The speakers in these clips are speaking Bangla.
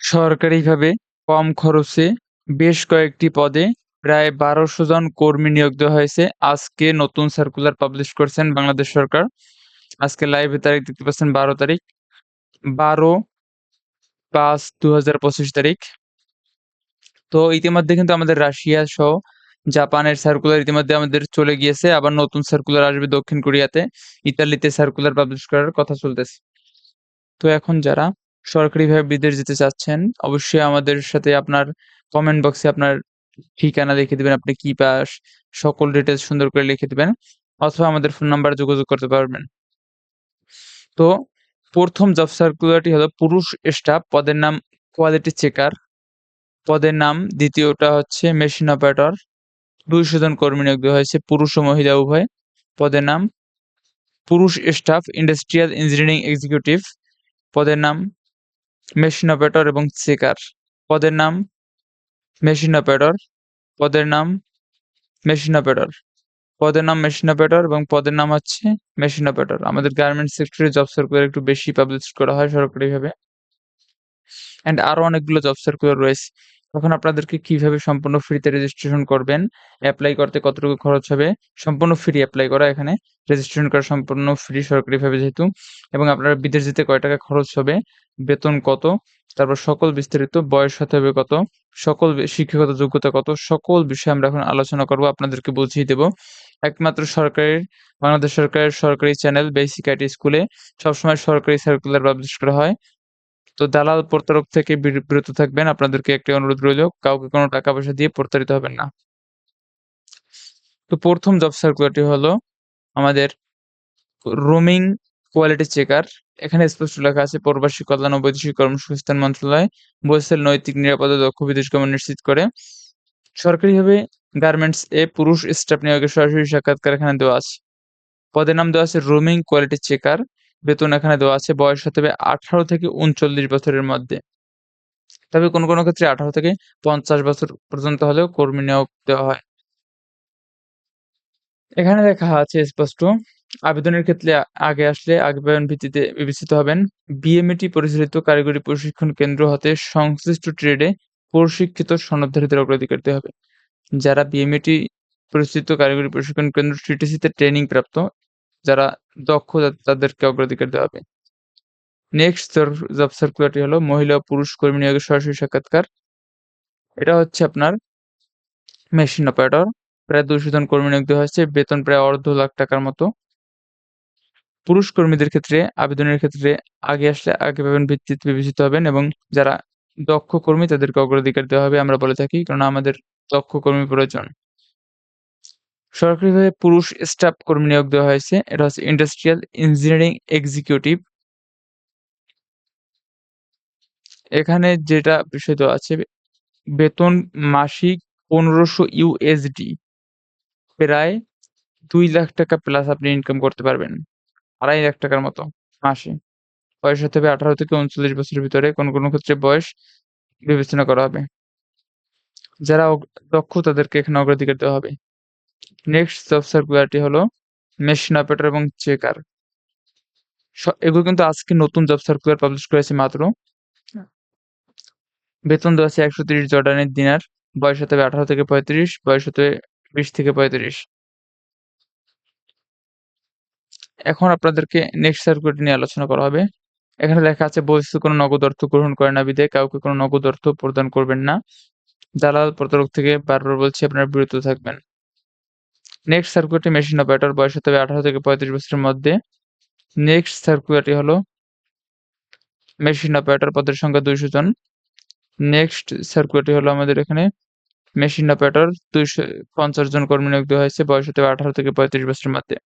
সরকারিভাবে কম খরচে বেশ কয়েকটি পদে প্রায় বারোশো জন কর্মী নিয়োগ দেওয়া হয়েছে। আজকে নতুন সার্কুলার পাবলিশ করছেন বাংলাদেশ সরকার। আজকে লাইভে তারিখ দেখতে পাচ্ছেন বারো তারিখ। বারো পাঁচ দু হাজার পঁচিশ তারিখ। তো ইতিমধ্যে কিন্তু আমাদের রাশিয়া সহ জাপানের সার্কুলার ইতিমধ্যে আমাদের চলে গিয়েছে। আবার নতুন সার্কুলার আসবে দক্ষিণ কোরিয়াতে। ইতালিতে সার্কুলার পাবলিশ করার কথা চলতেছে। তো এখন যারা সরকারিভাবে বিদেশ যেতে চাচ্ছেন, অবশ্যই আমাদের সাথে আপনার কমেন্ট বক্সে আপনার ঠিকানা লিখে দিবেন, আপনি কি পাস সকল ডিটেলস সুন্দর করে লিখে দিবেন, অথবা আমাদের ফোন নাম্বারে যোগাযোগ করতে পারবেন। তো প্রথম জব সার্কুলারটি হলো পুরুষ স্টাফ পদের নাম কোয়ালিটি চেকার পদের নাম দ্বিতীয়টা হচ্ছে মেশিন অপারেটর দুইশো জন কর্মী নিয়োগ দেওয়া হয়েছে, পুরুষ ও মহিলা উভয়। পদের নাম পুরুষ স্টাফ ইন্ডাস্ট্রিয়াল ইঞ্জিনিয়ারিং এক্সিকিউটিভ পদের নাম মেশিন অপারেটর এবং চেকার পদের নাম মেশিন অপারেটর পদের নাম মেশিন অপারেটর পদের নাম মেশিন অপারেটর এবং পদের নাম হচ্ছে মেশিন অপারেটর আমাদের গার্মেন্টস সেক্টরে জব সার্কুলার একটু বেশি পাবলিশ করা হয় সরকারিভাবে। অ্যান্ড আরও অনেকগুলো জব সার্কুলার রয়েছে। তখন আপনাদেরকে কীভাবে সম্পূর্ণ ফ্রিতে রেজিস্ট্রেশন করবেন অ্যাপ্লাই করতে কতটুকু খরচ হবে, সম্পূর্ণ ফ্রি অ্যাপ্লাই করা এখানে। রেজিস্ট্রেশন করা সম্পূর্ণ ফ্রি সরকারিভাবে যেহেতু, এবং আপনারা বিদেশ যেতে কয় টাকা খরচ হবে, বেতন কত, তারপর সকল বিস্তারিত, বয়স হতে হবে কত, সকল শিক্ষাগত যোগ্যতা কত, সকল বিষয়ে আমরা এখন আলোচনা করব, আপনাদেরকে বুঝিয়ে দেব। একমাত্র সরকারের, বাংলাদেশ সরকারের সরকারি চ্যানেল বেসিক আইটি স্কুলে সবসময় সরকারি সার্কুলার পাবলিশ করা হয়। তো দালাল প্রতারক থেকে বির- বিরত থাকবেন। আপনাদেরকে একটি অনুরোধ রইল, কাউকে কোনো টাকা পয়সা দিয়ে প্রতারিত হবেন না। তো প্রথম জব সার্কুলারটি হলো আমাদের রোমিং কোয়ালিটি চেকার এখানে স্পষ্ট লেখা আছে, প্রবাসী কল্যাণ ও বৈদেশিক কর্মসংস্থান মন্ত্রণালয় বলছেন নৈতিক নিরাপদে দক্ষ বিদেশ গমন নিশ্চিত করে। সরকারিভাবে গার্মেন্টস এ পুরুষ স্টাফ নিয়োগের সরাসরি সাক্ষাৎকার এখানে দেওয়া আছে। পদের নাম দেওয়া আছে রোমিং কোয়ালিটি চেকার বেতন এখানে দেওয়া আছে বয়স হতে হবে আঠারো থেকে উনচল্লিশ বছরের মধ্যে। তবে কোনো কোনো ক্ষেত্রে আঠারো থেকে পঞ্চাশ বছর পর্যন্ত হলেও কর্মী নিয়োগ দেওয়া হয়। এখানে লেখা আছে স্পষ্ট, আবেদনের ক্ষেত্রে আগে আসলে আবেদন ভিত্তিতে বিবেচিত হবেন। বিএমএটি পরিচালিত কারিগরি প্রশিক্ষণ কেন্দ্র হতে সংশ্লিষ্ট ট্রেডে প্রশিক্ষিত সনদধারীদের অগ্রাধিকার দেওয়া হবে। যারা বিএমএটি পরিচালিত কারিগরি প্রশিক্ষণ কেন্দ্র টিটিসিতে ট্রেনিং প্রাপ্ত যারা দক্ষ তাদেরকে অগ্রাধিকার দেওয়া হবে। নেক্সট জব সার্কুলারটি হলো মহিলা পুরুষ কর্মী নিয়োগের সরাসরি সাক্ষাৎকার। এটা হচ্ছে আপনার মেশিন অপারেটর প্রায় দুশো জন কর্মী নিয়োগ দেওয়া হয়েছে। বেতন প্রায় অর্ধ লাখ টাকার মতো। পুরুষ কর্মীদের ক্ষেত্রে, আবেদনের ক্ষেত্রে আগে আসলে আগে পাবেন ভিত্তিতে বিবেচিত হবেন এবং যারা দক্ষ কর্মী, তাদেরকে অগ্রাধিকার দেওয়া হবে। আমরা বলে থাকি কারণ আমাদের দক্ষ কর্মী প্রয়োজন। সরকারিভাবে পুরুষ স্টাফ কর্মী নিয়োগ দেওয়া হয়েছে। এটা হচ্ছে ইন্ডাস্ট্রিয়াল ইঞ্জিনিয়ারিং এক্সিকিউটিভ এখানে যেটা বিষয় আছে, বেতন মাসিক পনেরোশো ইউএসডি প্রায় দুই লাখ টাকা প্লাস আপনি ইনকাম করতে পারবেন। আড়াই লাখ টাকার মতো মাসে। বয়স হতে হবে আঠারো থেকে উনচল্লিশ বছরের ভিতরে। কোনো কোনো ক্ষেত্রে বয়স বিবেচনা করা হবে। যারা দক্ষ তাদেরকে এখানে অগ্রাধিকার দেওয়া হবে। নেক্সট জব সার্কুলারটি হলো মেশিন অপারেটর এবং চেকার এগুলো কিন্তু আজকে নতুন জব সার্কুলার পাবলিশ করেছে মাত্র। বেতন দেওয়া আছে একশো তিরিশ জর্ডানের দিনার, বয়স হতে হবে আঠারো থেকে পঁয়ত্রিশ, বয়স হতে বিশ থেকে পঁয়ত্রিশ। এখন আপনাদেরকে নেক্সট সার্কুলারটি নিয়ে আলোচনা করা হবে। এখানে লেখা আছে বহিষ্ঠ কোনো নগদ অর্থ গ্রহণ করে না বিধায় কাউকে কোনো নগদ অর্থ প্রদান করবেন না। দালাল প্রতারক থেকে বারবার বলছি আপনারা বিরত থাকবেন। নেক্সট সার্কুলারটি মেশিন অপারেটর বয়স হতে হবে আঠারো থেকে পঁয়ত্রিশ বছরের মধ্যে। নেক্সট সার্কুলারটি হলো মেশিন অপারেটর পদের সংখ্যা দুইশো জন। নেক্সট সার্কুলারটি হলো আমাদের এখানে মেশিন অপারেটর দুইশো পঞ্চাশ জন কর্মী নিয়োগ দেওয়া হয়েছে, বয়স হতে হবে আঠারো থেকে পঁয়ত্রিশ বছরের মধ্যে।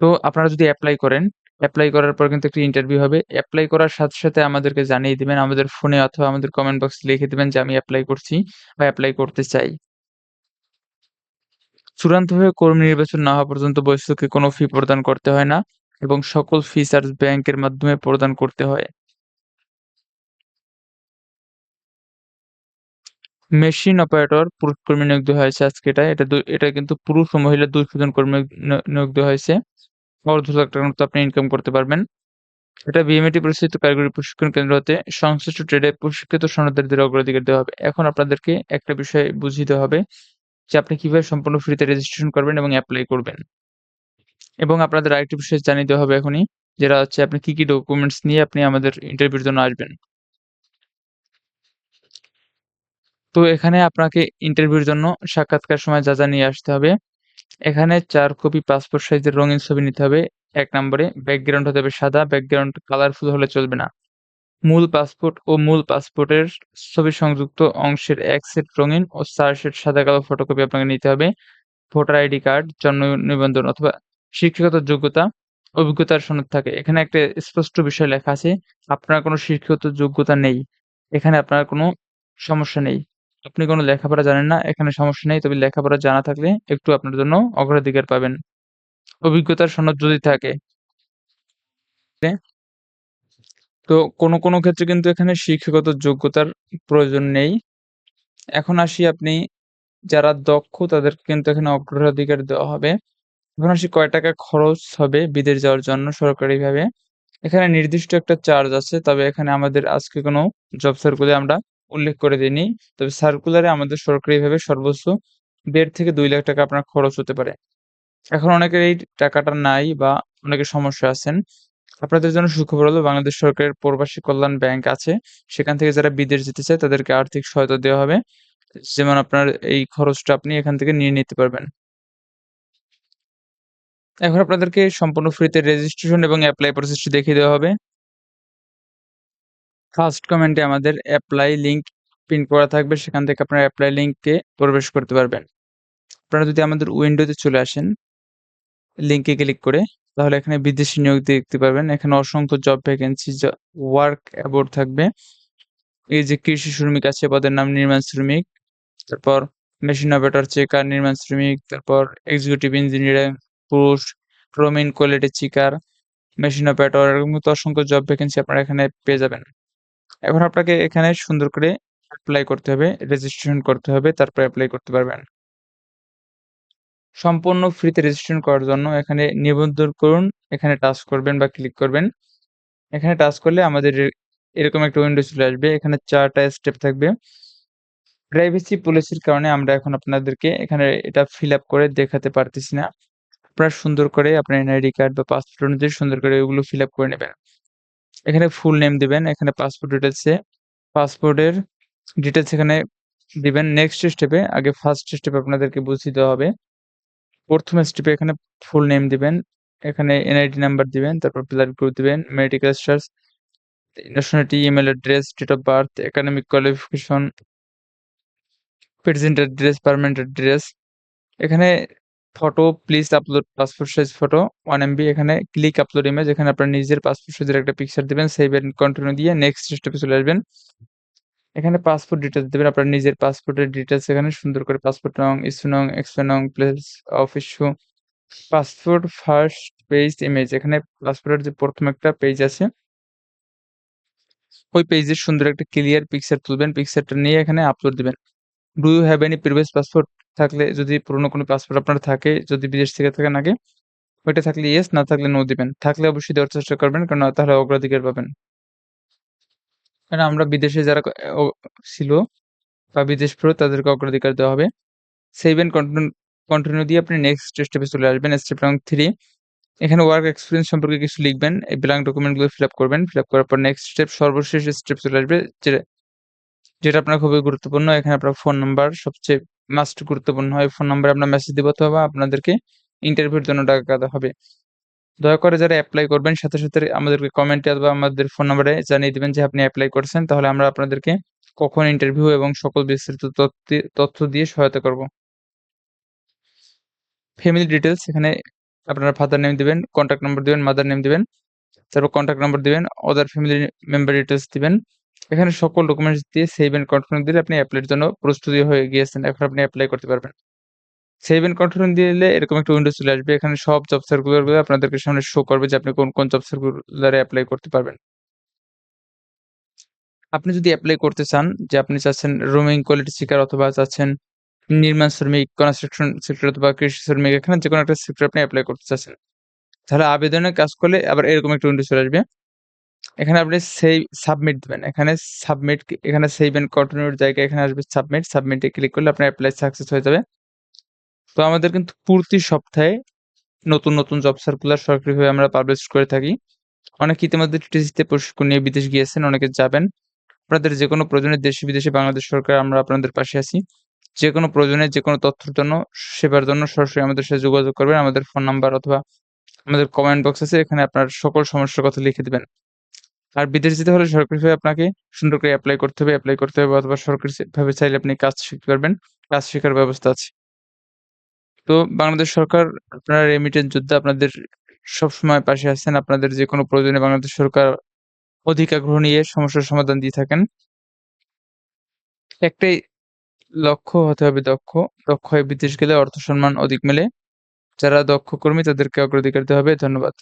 তো আপনারা যদি অ্যাপ্লাই করেন অ্যাপ্লাই করার পর কিন্তু একটি ইন্টারভিউ হবে। অ্যাপ্লাই করার সাথে সাথে আমাদেরকে জানিয়ে দিবেন, আমাদের ফোনে অথবা আমাদের কমেন্ট বক্সে লিখে দিবেন যে আমি অ্যাপ্লাই করছি বা অ্যাপ্লাই করতে চাই। চূড়ান্তভাবে কর্মী নির্বাচন না হওয়া পর্যন্ত বৈশ্যকে কোনো ফি প্রদান করতে হয় না এবং সকল ফি চার্জ ব্যাংকের মাধ্যমে প্রদান করতে হয়। মেশিন অপারেটর, পুরুষ কর্মী নিয়োগ দেওয়া হয়েছে আজকে এটা। এটা এটা কিন্তু পুরুষ ও মহিলা দুইশো জন কর্মী নিয়োগ- দেওয়া হয়েছে। অর্ধ লাখ টাকার মতো আপনি ইনকাম করতে পারবেন। এটা বিএমইটি পরিচালিত কারিগরি প্রশিক্ষণ কেন্দ্র হতে সংশ্লিষ্ট ট্রেডে প্রশিক্ষিত সনদদারদের অগ্রাধিকার দেওয়া হবে। এখন আপনাদেরকে একটা বিষয় দেওয়া হবে। যে আপনি কীভাবে সম্পূর্ণ ফ্রিতে রেজিস্ট্রেশন করবেন এবং অ্যাপ্লাই করবেন। এবং আপনাদের আরেকটি বিষয় জানিয়ে দেওয়া হবে এখনই, যেটা হচ্ছে আপনি কি, কি ডকুমেন্টস নিয়ে আপনি আমাদের ইন্টারভিউর জন্য আসবেন। তো এখানে আপনাকে ইন্টারভিউর জন্য সাক্ষাৎকার সময় যা, যা নিয়ে আসতে হবে, এখানে চার কপি পাসপোর্ট সাইজের রঙিন ছবি নিতে হবে এক নম্বরে। ব্যাকগ্রাউন্ড হতে হবে সাদা, ব্যাকগ্রাউন্ড কালারফুল হলে চলবে না। মূল পাসপোর্ট ও মূল পাসপোর্টের ছবি সংযুক্ত অংশের এক সেট রঙিন ও চার সেট সাদা-কালো ফটোকপি আপনাকে নিতে হবে। ভোটার আইডি কার্ড, জন্ম নিবন্ধন অথবা শিক্ষাগত যোগ্যতা, অভিজ্ঞতার সনদ থাকে। এখানে একটা স্পষ্ট বিষয় লেখা আছে, আপনার কোনো শিক্ষাগত যোগ্যতা নেই। এখানে আপনার কোনো সমস্যা নেই। আপনি কোনো লেখাপড়া জানেন না, এখানে সমস্যা নেই। তবে লেখাপড়া জানা থাকলে একটু আপনার জন্য অগ্রাধিকার পাবেন। অভিজ্ঞতার সনদ যদি থাকে তো কোনো, কোনো ক্ষেত্রে কিন্তু এখানে শিক্ষাগত যোগ্যতার প্রয়োজন নেই। এখন আসি আপনি যারা দক্ষ তাদেরকে কিন্তু এখানে অগ্রাধিকার দেওয়া হবে। এখন আসি কয় টাকা খরচ হবে বিদেশ যাওয়ার জন্য সরকারিভাবে। এখানে নির্দিষ্ট একটা চার্জ আছে। তবে এখানে আমাদের আজকে কোনো জব সার্কুলারে আমরা উল্লেখ করে দিইনি। তবে সার্কুলারে আমাদের সরকারিভাবে সর্বোচ্চ ১.৫ থেকে ২ লাখ টাকা আপনার খরচ হতে পারে। এখন অনেকের এই টাকাটা নাই বা অনেকে সমস্যা আছেন। আপনাদের জন্য সুখবর হলো বাংলাদেশ সরকারের প্রবাসী কল্যাণ ব্যাংক আছে। সেখান থেকে যারা বিদেশ যেতে চায় তাদেরকে আর্থিক সহায়তা দেওয়া হবে। যেমন আপনার এই খরচটা আপনি এখান থেকে নিয়ে নিতে পারবেন। এখন আপনাদেরকে সম্পূর্ণ ফ্রিতে রেজিস্ট্রেশন এবং অ্যাপ্লাই প্রসেসটি দেখিয়ে দেওয়া হবে। ফার্স্ট কমেন্টে আমাদের অ্যাপ্লাই লিংক পিন করা থাকবে। সেখান থেকে আপনারা এপ্লাই লিংকে প্রবেশ করতে পারবেন। আপনারা যদি আমাদের উইন্ডোতে চলে আসেন লিংকে ক্লিক করে তাহলে এখানে বিদেশি নিয়োগ দেখতে পাবেন এখানে অসংখ্য জব ভ্যাকেন্সি ওয়ার্ক অ্যাবোর্ড থাকবে। এই যে কৃষি শ্রমিক আছে পদের নাম নির্মাণ শ্রমিক। তারপর মেশিন অপারেটর, চেকার, নির্মাণ শ্রমিক, তারপর এক্সিকিউটিভ ইঞ্জিনিয়ারিং, পুরুষ, প্রমিন কোয়ালিটি চেকার, মেশিন অপারেটর এরকম মতো অসংখ্য জব ভ্যাকেন্সি আপনারা এখানে পেয়ে যাবেন। এখন আপনাকে এখানে সুন্দর করে অ্যাপ্লাই করতে হবে, রেজিস্ট্রেশন করতে হবে, তারপর অ্যাপ্লাই করতে পারবেন। সম্পূর্ণ ফ্রিতে রেজিস্ট্রেশন করার জন্য এখানে নিবন্ধন করুন, এখানে টাচ করবেন বা ক্লিক করবেন। এখানে টাচ করলে আমাদের এরকম একটা উইন্ডো চলে আসবে। এখানে ৪ টা স্টেপ থাকবে। প্রাইভেসি পলিসির কারণে আমরা এখন আপনাদেরকে এখানে এটা ফিল আপ করে দেখাতে পারতেছি না। আপনারা সুন্দর করে আপনার এনআইডি কার্ড বা পাসপোর্ট অনুযায়ী সুন্দর করে ওগুলো ফিল আপ করে নেবেন। এখানে ফুল নেম দিবেন, এখানে পাসপোর্ট ডিটেইলসে পাসপোর্টের ডিটেলস এখানে দিবেন। নেক্সট স্টেপে আগে ফার্স্ট স্টেপে আপনাদেরকে বুঝিয়ে দেওয়া হবে। ১ম স্টেপে এখানে ফুল নেম দিবেন, এখানে এনআইডি নাম্বার দিবেন, তারপর ব্লাড গ্রুপ দিবেন, medical status, nationality, email address, date of birth, academic qualification, present address, permanent address. এখানে photo please upload passport size photo 1 MB এখানে ক্লিক আপলোড ইমেজ এখানে আপনার নিজের পাসপোর্ট সাইজের একটা পিকচার দিবেন, সেভ এন্ড কন্টিনিউ দিয়ে নেক্সট স্টেপে চলে আসবেন। এখানে পাসপোর্ট ডিটেলস দিবেন, আপনার নিজের পাসপোর্টের ডিটেইলস এখানে সুন্দর করে পাসপোর্ট নং, ইস্যু নং, এক্সপায়ার নং, place of issue, passport first page image এখানে পাসপোর্টের যে প্রথম একটা পেজ আছে ওই পেজের সুন্দর একটা ক্লিয়ার পিকচার তুলবেন, পিকচারটা নিয়ে এখানে আপলোড দিবেন। Do you have any previous passport থাকলে যদি পুরনো কোনো পাসপোর্ট আপনার থাকে, যদি বিদেশ থেকে থাকেন আগে, ওইটা থাকলে ইয়েস, না থাকলে নো দিবেন। থাকলে অবশ্যই দেওয়ার চেষ্টা করবেন কারণ তাহলে অগ্রাধিকার পাবেন। কারণ আমরা বিদেশে যারা ছিল বা বিদেশ ফেরত তাদেরকে অগ্রাধিকার দেওয়া হবে। সেভ এন্ড কন্টিনিউ দিয়ে আপনি নেক্সট স্টেপে চলে আসবেন। স্টেপ নং 3 এখানে ওয়ার্ক এক্সপিরিয়েন্স সম্পর্কে কিছু লিখবেন। এই ব্ল্যাংক ডকুমেন্টগুলো ফিল আপ করবেন। ফিল আপ করার পর নেক্সট স্টেপ সর্বশেষ স্টেপ চলে আসবে যে যেটা আপনার খুবই গুরুত্বপূর্ণ। এখানে আপনার ফোন নাম্বার সবচেয়ে মাস্ট গুরুত্বপূর্ণ হয়। ফোন নাম্বারে আমরা মেসেজ দিব অথবা আপনাদেরকে ইন্টারভিউর জন্য টাকা হবে। দয়া করে যারা অ্যাপ্লাই করবেন সাথে, সাথে আমাদেরকে কমেন্টে অথবা আমাদের ফোন নাম্বারে জানিয়ে দিবেন যে আপনি অ্যাপ্লাই করছেন। তাহলে আমরা আপনাদেরকে কখন ইন্টারভিউ এবং সকল বিস্তারিত তথ্যে দিয়ে সহায়তা করব। ফ্যামিলি ডিটেলস এখানে আপনারা ফাদার নেম দিবেন, কন্ট্যাক্ট নাম্বার দিবেন, মাদার নেম দিবেন। তারপর কন্টাক্ট নাম্বার দিবেন, আদার ফ্যামিলি মেম্বার ডিটেলস দিবেন। এখানে সকল ডকুমেন্টস দিয়ে সেভ এন্ড কন্টিনিউ দিলে আপনি এপ্লাইয়ের জন্য প্রস্তুতি হয়ে গিয়েছেন। এখন আপনি অ্যাপ্লাই করতে পারবেন। সেভ এন্ড কন্টিনিউ দিলে এরকম একটা উইন্ডো চলে আসবে। এখানে সব জব সার্কুলারগুলো আপনাদেরকে সামনে শো করবে যে আপনি কোন, কোন জব সার্কুলারে অ্যাপ্লাই করতে পারবেন। আপনি যদি অ্যাপ্লাই করতে চান যে আপনি চাচ্ছেন রোমিং কোয়ালিটি শিকার অথবা চাচ্ছেন নির্মাণ শ্রমিক, কনস্ট্রাকশন সেক্টর অথবা কৃষি শ্রমিক এখানে যেকোনো একটা সেক্টরে আপনি অ্যাপ্লাই করতে চাচ্ছেন। তাহলে আবেদনে কাজ করলে আবার এরকম একটা উইন্ডো চলে আসবে। এখানে আপনি সেই সাবমিট দেবেন এখানে সাবমিট এখানে সেভ এন্ড কন্টিনিউর জায়গায় এখানে আসবে সাবমিট। সাবমিটে ক্লিক করলে আপনার অ্যাপ্লাই সাকসেস হয়ে যাবে। তো আমাদের কিন্তু প্রতি সপ্তাহে নতুন, নতুন জব সার্কুলার সরকারিভাবে আমরা পাবলিশ করে থাকি। অনেকে ইতিমধ্যে টিটিসিতে প্রশিক্ষণ নিয়ে বিদেশ গিয়েছেন, অনেকে যাবেন। আপনাদের যেকোনো প্রয়োজনে দেশে বিদেশে বাংলাদেশ সরকার আমরা আপনাদের পাশে আছি। যেকোনো প্রয়োজনে যেকোনো তথ্যের জন্য সেবার জন্য সরাসরি আমাদের সাথে যোগাযোগ করবেন। আমাদের ফোন নাম্বার অথবা আমাদের কমেন্ট বক্স আছে এখানে আপনার সকল সমস্যার কথা লিখে দেবেন আর বিদেশ যেতে হলে সরকারিভাবে আপনাকে সুন্দর করে অ্যাপ্লাই করতে হবে, অ্যাপ্লাই করতে হবে অথবা সরকারিভাবে চাইলে আপনি কাজ শিখতে পারবেন। কাজ শেখার ব্যবস্থা আছে। তো বাংলাদেশ সরকার, আপনারা রেমিটেন্স যুদ্ধে আপনাদের সবসময় পাশে আছেন। আপনাদের যে কোনো প্রয়োজনে বাংলাদেশ সরকার অধিক আগ্রহ নিয়ে সমস্যার সমাধান দিয়ে থাকেন। একটাই লক্ষ্য, হতে হবে দক্ষ। দক্ষ হয়ে বিদেশ গেলে অর্থ সম্মান অধিক মেলে। যারা দক্ষ কর্মী, তাদেরকে অগ্রাধিকার দেওয়া হবে। ধন্যবাদ।